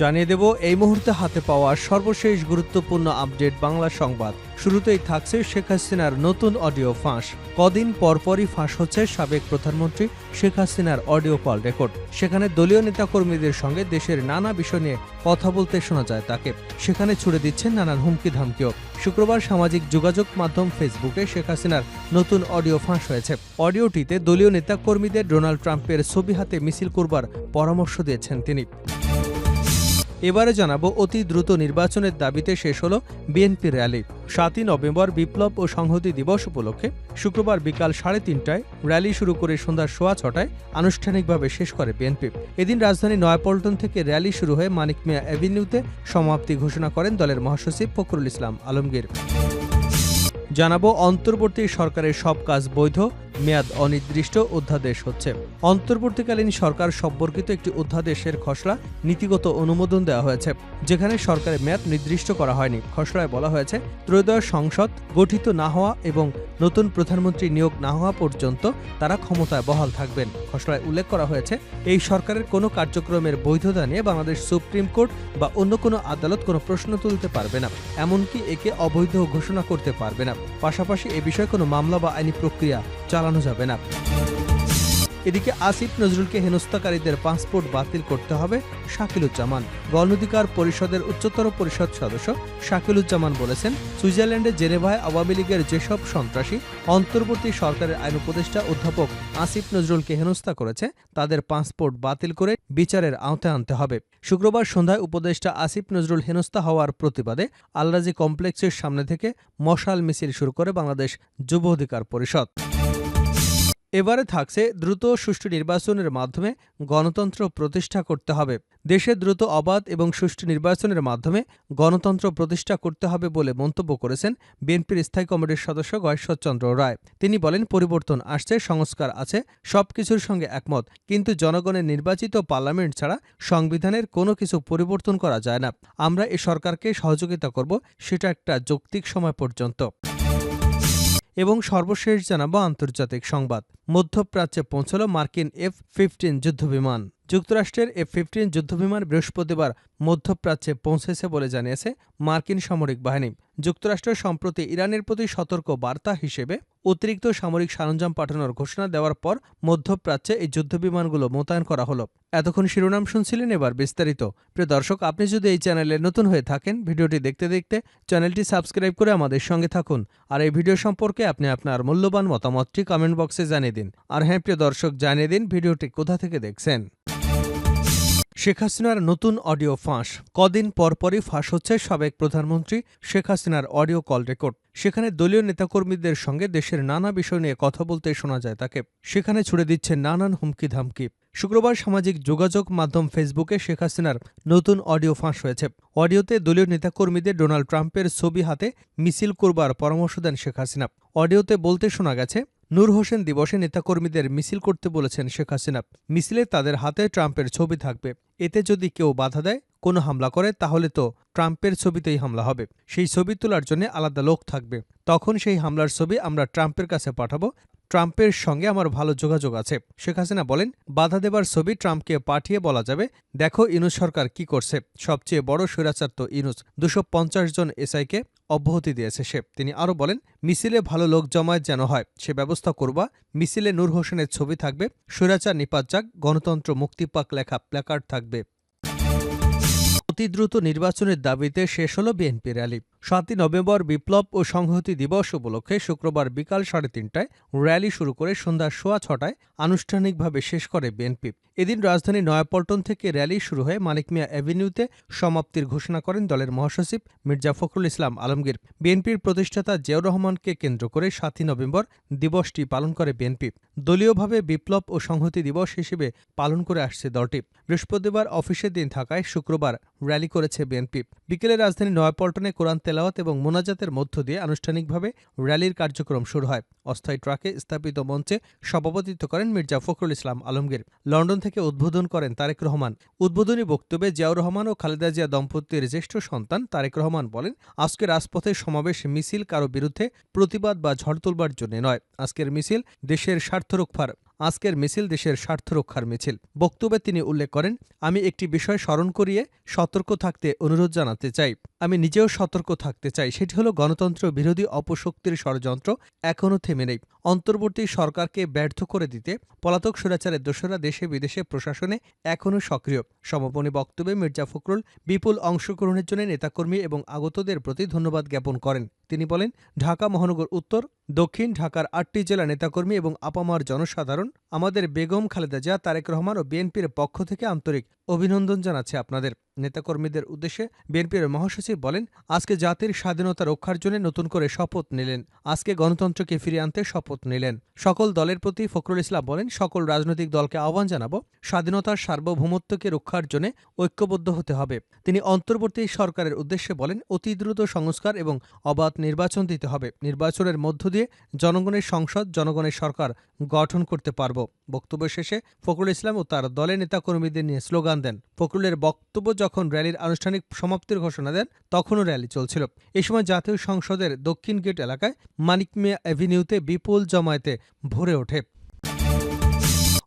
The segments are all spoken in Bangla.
জানিয়ে দেব, এই মুহূর্তে হাতে পাওয়া সর্বশেষ গুরুত্বপূর্ণ আপডেট বাংলা সংবাদ। শুরুতেই থাকছে শেখ হাসিনার নতুন অডিও ফাঁস। কদিন পরপরই ফাঁস হচ্ছে সাবেক প্রধানমন্ত্রী শেখ হাসিনার অডিও কল রেকর্ড। সেখানে দলীয় নেতাকর্মীদের সঙ্গে দেশের নানা বিষয় নিয়ে কথা বলতে শোনা যায় তাকে। সেখানে ছুড়ে দিচ্ছেন নানান হুমকি ধামকিও শুক্রবার সামাজিক যোগাযোগ মাধ্যম ফেসবুকে শেখ হাসিনার নতুন অডিও ফাঁস হয়েছে। অডিওটিতে দলীয় নেতাকর্মীদের ডোনাল্ড ট্রাম্পের ছবি হাতে মিছিল করবার পরামর্শ দিয়েছেন তিনি। এবারে জানাব অতি দ্রুত নির্বাচনের দাবিতে শেষ হল বিএনপি র্যালি। সাতই নভেম্বর বিপ্লব ও সংহতি দিবস উপলক্ষে শুক্রবার বিকাল সাড়ে তিনটায় র্যালি শুরু করে সন্ধ্যা সোয়া ছটায় আনুষ্ঠানিকভাবে শেষ করে বিএনপি। এদিন রাজধানী নয়াপল্টন থেকে র্যালি শুরু হয়ে মানিক মিয়া অ্যাভিনিউতে সমাপ্তি ঘোষণা করেন দলের মহাসচিব ফখরুল ইসলাম আলমগীর। জানাব অন্তর্বর্তী সরকারের সব কাজ বৈধ মেয়াদ অনির্দিষ্ট অধ্যাদেশ হচ্ছে। অন্তর্বর্তীকালীন সরকার সম্পর্কিত একটি অধ্যাদেশের খসড়া নীতিগত অনুমোদন দেওয়া হয়েছে, যেখানে সরকারের মেয়াদ নির্দিষ্ট করা হয়নি। খসড়ায় বলা হয়েছে, ত্রয়োদশ সংসদ গঠিত না হওয়া এবং নতুন প্রধানমন্ত্রী নিয়োগ না হওয়া পর্যন্ত তারা ক্ষমতায় বহাল থাকবেন। খসড়ায় উল্লেখ করা হয়েছে, এই সরকারের কোনো কার্যক্রমের বৈধতা নিয়ে বাংলাদেশ সুপ্রিম কোর্ট বা অন্য কোনো আদালত কোনো প্রশ্ন তুলতে পারবে না, এমনকি একে অবৈধ ঘোষণা করতে পারবে না। পাশাপাশি এ বিষয়ে কোনো মামলা বা আইনি প্রক্রিয়া চালানো যাবে না। এদিকে আসিফ নজরুলকে হেনস্থাকারীদের পাসপোর্ট বাতিল করতে হবে শাকিলুজ্জামান। গণ অধিকার পরিষদের উচ্চতর পরিষদ সদস্য শাকিলুজ্জামান বলেছেন, সুইজারল্যান্ডে জেনেভায় আওয়ামী লীগের যেসব সন্ত্রাসী অন্তর্বর্তী সরকারের আইন উপদেষ্টা অধ্যাপক আসিফ নজরুলকে হেনস্থা করেছে, তাদের পাসপোর্ট বাতিল করে বিচারের আওতায় আনতে হবে। শুক্রবার সন্ধ্যায় উপদেষ্টা আসিফ নজরুল হেনস্থা হওয়ার প্রতিবাদে আলরাজি কমপ্লেক্সের সামনে থেকে মশাল মিছিল শুরু করে বাংলাদেশ যুব অধিকার পরিষদ। এবারে থাকছে দ্রুত সুষ্ঠু নির্বাচনের মাধ্যমে গণতন্ত্র প্রতিষ্ঠা করতে হবে। দেশে দ্রুত অবাধ এবং সুষ্ঠু নির্বাচনের মাধ্যমে গণতন্ত্র প্রতিষ্ঠা করতে হবে বলে মন্তব্য করেছেন বিএনপির স্থায়ী কমিটির সদস্য গয়েশ্বরচন্দ্র রায়। তিনি বলেন, পরিবর্তন আসছে, সংস্কার আছে, সবকিছুর সঙ্গে একমত। কিন্তু জনগণের নির্বাচিত পার্লামেন্ট ছাড়া সংবিধানের কোনো কিছু পরিবর্তন করা যায় না। আমরা এ সরকারকে সহযোগিতা করব, সেটা একটা যৌক্তিক সময় পর্যন্ত। এবং সর্বশেষ জানাব আন্তর্জাতিক সংবাদ। মধ্যপ্রাচ্যে পৌঁছল মার্কিন এফ ফিফটিন যুদ্ধবিমান। যুক্তরাষ্ট্রের এফ ফিফটিন যুদ্ধবিমান বৃহস্পতিবার মধ্যপ্রাচ্যে পৌঁছেছে বলে জানিয়েছে মার্কিন সামরিক বাহিনী। যুক্তরাষ্ট্র সম্প্রতি ইরানের প্রতি সতর্ক বার্তা হিসেবে অতিরিক্ত সামরিক সরঞ্জাম পাঠানোর ঘোষণা দেওয়ার পর মধ্যপ্রাচ্যে এই যুদ্ধবিমানগুলো মোতায়েন করা হলো। এতক্ষণ শিরোনাম শুনছিলেন এবার বিস্তারিত। প্রিয় দর্শক, আপনি যদি এই চ্যানেলে নতুন হয়ে থাকেন, ভিডিওটি দেখতে দেখতে চ্যানেলটি সাবস্ক্রাইব করে আমাদের সঙ্গে থাকুন আর এই ভিডিও সম্পর্কে আপনি আপনার মূল্যবান মতামতটি কমেন্ট বক্সে জানিয়ে দিন। আর হ্যাঁ প্রিয় দর্শক, জানিয়ে দিন ভিডিওটি কোথা থেকে দেখছেন। শেখ হাসিনার নতুন অডিও ফাঁস। কদিন পরপরই ফাঁস হচ্ছে সাবেক প্রধানমন্ত্রী শেখ হাসিনার অডিও কল রেকর্ড। সেখানে দলীয় নেতাকর্মীদের সঙ্গে দেশের নানা বিষয় নিয়ে কথা বলতে শোনা যায় তাকে। সেখানে ছুড়ে দিচ্ছে নানান হুমকি ধামকি শুক্রবার সামাজিক যোগাযোগ মাধ্যম ফেসবুকে শেখ হাসিনার নতুন অডিও ফাঁস হয়েছে। অডিওতে দলীয় নেতাকর্মীদের ডোনাল্ড ট্রাম্পের ছবি হাতে মিছিল করবার পরামর্শ দেন শেখ হাসিনা। অডিওতে বলতে শোনা গেছে, নূর হোসেন দিবসে নেতাকর্মীদের মিছিল করতে বলেছেন শেখ হাসিনা। মিছিলে তাদের হাতে ট্রাম্পের ছবি থাকবে। এতে যদি কেউ বাধা দেয়, কোনো হামলা করে, তাহলে তো ট্রাম্পের ছবিতেই হামলা হবে। সেই ছবি তোলার জন্য আলাদা লোক থাকবে। তখন সেই হামলার ছবি আমরা ট্রাম্পের কাছে পাঠাবো। ট্রাম্পের সঙ্গে আমার ভালো যোগাযোগ আছে। শেখ হাসিনা বলেন, বাধা দেবার ছবি ট্রাম্পকে পাঠিয়ে বলা যাবে। দেখো ইনুস সরকার কি করছে। সবচেয়ে বড় স্বৈরাচার তো ইনুস। দুশো পঞ্চাশ জন এসআইকে অব্যাহতি দিয়েছে সে। তিনি আরও বলেন, মিছিলে ভালো লোক জমায়েত যেন হয়, সে ব্যবস্থা করবা। মিছিলে নূর হোসেনের ছবি থাকবে। স্বৈরাচার নিপাত যাক, গণতন্ত্র মুক্তি পাক লেখা প্ল্যাকার্ড থাকবে। অতি দ্রুত নির্বাচনের দাবিতে শেষ হল বিএনপি র্যালি। সাতই নভেম্বর বিপ্লব ও সংহতি দিবস উপলক্ষে শুক্রবার বিকাল সাড়ে তিনটায় র্যালি শুরু করে সন্ধ্যা সোয়া ছটায় আনুষ্ঠানিকভাবে শেষ করে বিএনপি। এদিন রাজধানী নয়াপল্টন থেকে র্যালি শুরু হয়ে মানিক মিয়া অ্যাভিনিউতে সমাপ্তির ঘোষণা করেন দলের মহাসচিব মির্জা ফখরুল ইসলাম আলমগীর। বিএনপির প্রতিষ্ঠাতা জিয়াউর রহমানকে কেন্দ্র করে সাতই নভেম্বর দিবসটি পালন করে বিএনপি। দলীয়ভাবে বিপ্লব ও সংহতি দিবস হিসেবে পালন করে আসছে দলটি। বৃহস্পতিবার অফিসের দিন থাকায় শুক্রবার র্যালি করেছে বিএনপি। বিকেলে রাজধানী নয়াপল্টনে কোরআন তেলাওয়াত এবং মোনাজাতের মধ্য দিয়ে আনুষ্ঠানিকভাবে র্যালির কার্যক্রম শুরু হয়। অস্থায়ী ট্রাকে স্থাপিত মঞ্চে সভাপতিত্ব করেন মির্জা ফখরুল ইসলাম আলমগীর। লন্ডন থেকে উদ্বোধন করেন তারেক রহমান। উদ্বোধনী বক্তব্যে জিয়াউর রহমান ও খালেদা জিয়া দম্পতির জ্যেষ্ঠ সন্তান তারেক রহমান বলেন, আজকে রাজপথে সমাবেশ মিছিল কারও বিরুদ্ধে প্রতিবাদ বা ঝড় তুলবার জন্য নয়। আজকের মিছিল দেশের স্বার্থ রক্ষার আজকের মিছিল দেশের স্বার্থ রক্ষার মিছিল। বক্তব্যে তিনি উল্লেখ করেন, আমি একটি বিষয় স্মরণ করিয়ে সতর্ক থাকতে অনুরোধ জানাতে চাই। আমি নিজেও সতর্ক থাকতে চাই। সেটি হলো গণতন্ত্র বিরোধী অপশক্তির ষড়যন্ত্র এখনও থেমে নেই। অন্তর্বর্তী সরকারকে ব্যর্থ করে দিতে পলাতক সুরাচারের দোষরা দেশে বিদেশে প্রশাসনে এখনও সক্রিয়। সমাপনী বক্তব্যে মির্জা ফখরুল বিপুল অংশগ্রহণের জন্য নেতাকর্মী এবং আগতদের প্রতি ধন্যবাদ জ্ঞাপন করেন। তিনি বলেন, ঢাকা মহানগর উত্তর দক্ষিণ ঢাকার আটটি জেলা নেতাকর্মী এবং আপামার জনসাধারণ আমাদের বেগম খালেদা জিয়া, তারেক রহমান ও বিএনপির পক্ষ থেকে আন্তরিক অভিনন্দন জানাচ্ছে আপনাদের। নেতাকর্মীদের উদ্দেশ্যে বিএনপির মহাসচিব বলেন, আজকে জাতির স্বাধীনতা রক্ষার জন্য নতুন করে শপথ নিলেন। আজকে গণতন্ত্রকে ফিরিয়ে আনতে শপথ নিলেন। সকল দলের প্রতি ফখরুল ইসলাম বলেন, সকল রাজনৈতিক দলকে আহ্বান জানাব, স্বাধীনতার সার্বভৌমত্বকে রক্ষার জন্য ঐক্যবদ্ধ হতে হবে। তিনি অন্তর্বর্তী সরকারের উদ্দেশ্যে বলেন, অতি দ্রুত সংস্কার এবং অবাধ নির্বাচন দিতে হবে। নির্বাচনের মধ্য দিয়ে জনগণের সংসদ, জনগণের সরকার গঠন করতে পারব। বক্তব্য শেষে ফখরুল ইসলাম ও তার দলের নেতাকর্মীদের নিয়ে স্লোগান দেন। ফখরুলের বক্তব্য যখন র্যালির আনুষ্ঠানিক সমাপ্তির ঘোষণা দেন, তখনও র্যালি চলছিল। এ সময় জাতীয় সংসদের দক্ষিণ গেট এলাকায় মানিক মিয়া অ্যাভিনিউতে বিপুল জমায়েতে ভরে ওঠে।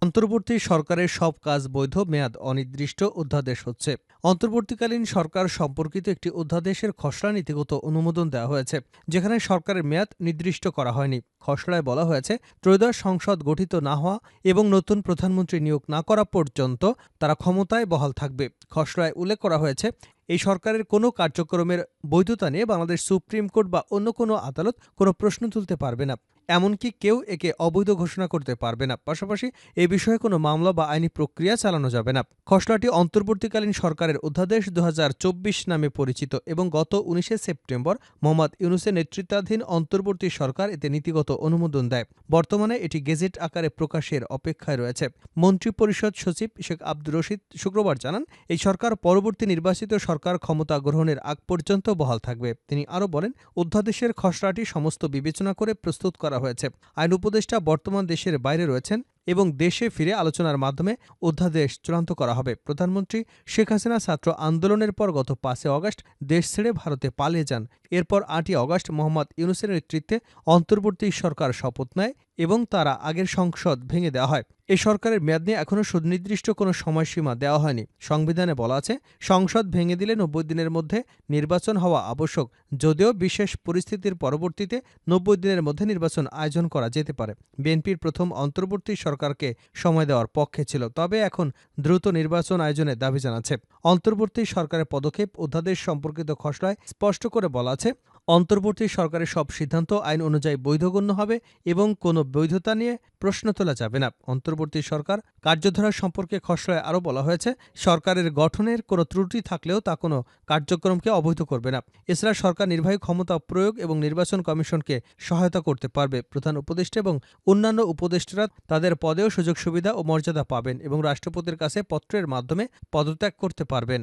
অন্তর্বর্তী সরকারের সব কাজ বৈধ, মেয়াদ অনির্দিষ্ট, অধ্যাদেশ হচ্ছে। অন্তর্বর্তীকালীন সরকার সম্পর্কিত একটি অধ্যাদেশের খসড়া নীতিগত অনুমোদন দেওয়া হয়েছে, যেখানে সরকারের মেয়াদ নির্দিষ্ট করা হয়নি। খসড়ায় বলা হয়েছে, ত্রয়োদশ সংসদ গঠিত না হওয়া এবং নতুন প্রধানমন্ত্রী নিয়োগ না করা পর্যন্ত তারা ক্ষমতায় বহাল থাকবে। খসড়ায় উল্লেখ করা হয়েছে, এই সরকারের কোনো কার্যক্রমের বৈধতা নিয়ে বাংলাদেশ সুপ্রিম কোর্ট বা অন্য কোনো আদালত কোনো প্রশ্ন তুলতে পারবে না। এমনকি কেউ একে অবৈধ ঘোষণা করতে পারবে না। পাশাপাশি এ বিষয়ে কোনো মামলা বা আইনি প্রক্রিয়া চালানো যাবে না। খসড়াটি অন্তর্বর্তীকালীন সরকারের অধ্যাদেশ দু হাজার চব্বিশ নামে পরিচিত এবং গত উনিশে সেপ্টেম্বর মোহাম্মদ ইউনুসের নেতৃত্বাধীন অন্তর্বর্তী সরকার এতে নীতিগত অনুমোদন দেয়। বর্তমানে এটি গেজেট আকারে প্রকাশের অপেক্ষায় রয়েছে। মন্ত্রিপরিষদ সচিব শেখ আব্দুর রশিদ শুক্রবার জানান, এই সরকার পরবর্তী নির্বাচিত সরকার ক্ষমতা গ্রহণের আগ পর্যন্ত বহাল থাকবে। তিনি আরও বলেন, অধ্যাদেশের খসড়াটি সমস্ত বিবেচনা করে প্রস্তুত করা হয়েছে। আইন উপদেষ্টা বর্তমান দেশের বাইরে রয়েছেন এবং দেশে ফিরে আলোচনার মাধ্যমে অধ্যাদেশ চূড়ান্ত করা হবে। প্রধানমন্ত্রী শেখ হাসিনা ছাত্র আন্দোলনের পর গত পাঁচে অগস্ট দেশ ছেড়ে ভারতে পালিয়ে যান। এরপর আটই অগস্ট মোহাম্মদ ইউনুসের নেতৃত্বে অন্তর্বর্তী সরকার শপথ নেয় এবং তারা আগের সংসদ ভেঙে দেওয়া হয়। এ সরকারের মেয়াদ নিয়ে এখনও সুনির্দিষ্ট কোনো সময়সীমা দেওয়া হয়নি। সংবিধানে বলা আছে, সংসদ ভেঙে দিলে নব্বই দিনের মধ্যে নির্বাচন হওয়া আবশ্যক, যদিও বিশেষ পরিস্থিতির পরবর্তীতে নব্বই দিনের মধ্যে নির্বাচন আয়োজন করা যেতে পারে। বিএনপির প্রথম অন্তর্বর্তী সরকারকে সময় দেওয়ার পক্ষে ছিল। তবে এখন দ্রুত নির্বাচন আয়োজনের দাবি জানাচ্ছে। অন্তর্বর্তী সরকারের পদক্ষেপ অধ্যাদেশ সম্পর্কিত খসড়ায় স্পষ্ট করে বলা আছে অন্তর্বর্তী সরকারের সব সিদ্ধান্ত আইন অনুযায়ী বৈধগণ্য হবে এবং কোনো বৈধতা নিয়ে প্রশ্ন তোলা যাবে না। অন্তর্বর্তী সরকার কার্যধারা সম্পর্কে খসড়ায় আরও বলা হয়েছে, সরকারের গঠনের কোনো ত্রুটি থাকলেও তা কোনো কার্যক্রমকে অবৈধ করবে না। এছাড়া সরকার নির্বাহী ক্ষমতা প্রয়োগ এবং নির্বাচন কমিশনকে সহায়তা করতে পারবে। প্রধান উপদেষ্টা এবং অন্যান্য উপদেষ্টারা তাদের পদেও সুযোগ সুবিধা ও মর্যাদা পাবেন এবং রাষ্ট্রপতির কাছে পত্রের মাধ্যমে পদত্যাগ করতে পারবেন।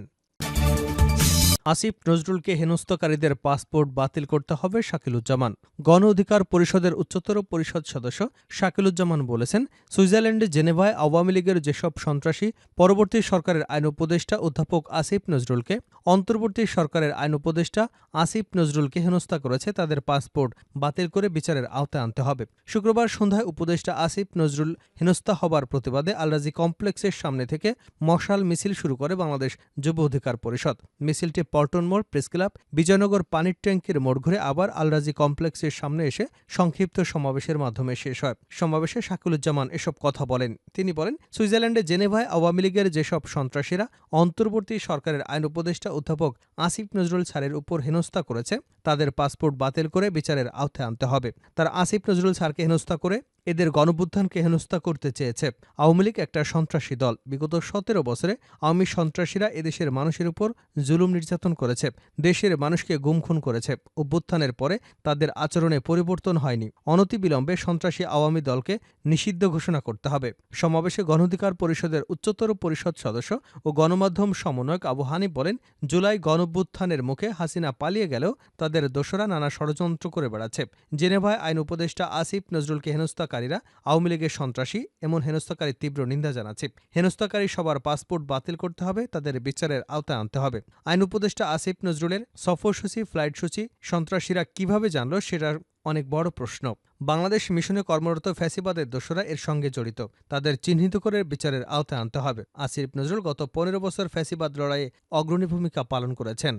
আসিফ নজরুলকে হেনস্থকারীদের পাসপোর্ট বাতিল করতে হবে শাকিলুজ্জামান। গণ অধিকার পরিষদের উচ্চতর পরিষদ সদস্য শাকিলুজ্জামান বলেছেন, সুইজারল্যান্ডে জেনেভায় আওয়ামী লীগের যেসব সন্ত্রাসী, পরবর্তী সরকারের আইন উপদেষ্টা অধ্যাপক আসিফ নজরুলকে, অন্তর্বর্তী সরকারের আইন উপদেষ্টা আসিফ নজরুলকে হেনস্থা করেছে, তাদের পাসপোর্ট বাতিল করে বিচারের আওতায় আনতে হবে। শুক্রবার সন্ধ্যায় উপদেষ্টা আসিফ নজরুল হেনস্থা হবার প্রতিবাদে আলরাজি কমপ্লেক্সের সামনে থেকে মশাল মিছিল শুরু করে বাংলাদেশ যুব অধিকার পরিষদ। মিছিলটি পল্টন মোড় প্রেসক্লাব বিজয়নগর পানির ট্যাঙ্কের মোড় ঘুরে আবার আলরাজি কমপ্লেক্সের সামনে এসে সংক্ষিপ্ত সমাবেশের মাধ্যমে শেষ হয়। সমাবেশে শাকিলুজ্জামান এসব কথা বলেন। তিনি বলেন, সুইজারল্যান্ডে জেনেভায় আওয়ামী লীগের যেসব সন্ত্রাসীরা অন্তর্বর্তী সরকারের আইন উপদেষ্টা অধ্যাপক আসিফ নজরুল স্যারের উপর হেনস্থা করেছে, তাদের পাসপোর্ট বাতিল করে বিচারের আওতায় আনতে হবে। তারা আসিফ নজরুল স্যারকে হেনস্থা করে এদের গণবুত্থানকে হেনস্থা করতে চেয়েছে। আওয়ামী লীগ একটা সন্ত্রাসী দল। বিগত সতেরো বছরে আওয়ামী সন্ত্রাসীরা এদেশের মানুষের উপর জুলুম নির্যাতন করেছে। দেশের মানুষকে গুমখুন করেছে। অভ্যুত্থানের পরে তাদের আচরণে পরিবর্তন হয়নি। অনতিবিলম্বে সন্ত্রাসী আওয়ামী দলকে নিষিদ্ধ ঘোষণা করতে হবে। সমাবেশে গণঅধিকার পরিষদের উচ্চতর পরিষদ সদস্য ও গণমাধ্যম সমন্বয়ক আবু হানিফ বলেন, জুলাই গণভ্যুত্থানের মুখে হাসিনা পালিয়ে গেলেও তাদের দোসরা নানা ষড়যন্ত্র করে বেড়াচ্ছে। জেনেভায় আইন উপদেষ্টা আসিফ নজরুলকে হেনস্থাকারীরা আওয়ামী লীগের সন্ত্রাসী এমন হেনস্থাকারীর তীব্র নিন্দা জানাচ্ছে। হেনস্থাকারী সবার পাসপোর্ট বাতিল করতে হবে, তাদের বিচারের আওতায় আনতে হবে। আইন উপদেষ্টা আসিফ নজরুলের সফরসূচি ফ্লাইটসূচি সন্ত্রাসীরা কীভাবে জানল সেটার অনেক বড় প্রশ্ন। বাংলাদেশ মিশনে কর্মরত ফ্যাসিবাদের দোষরা এর সঙ্গে জড়িত, তাদের চিহ্নিত করে বিচারের আওতায় আনতে হবে। আসিফ নজরুল গত পনেরো বছর ফ্যাসিবাদ লড়াইয়ে অগ্রণী ভূমিকা পালন করেছেন।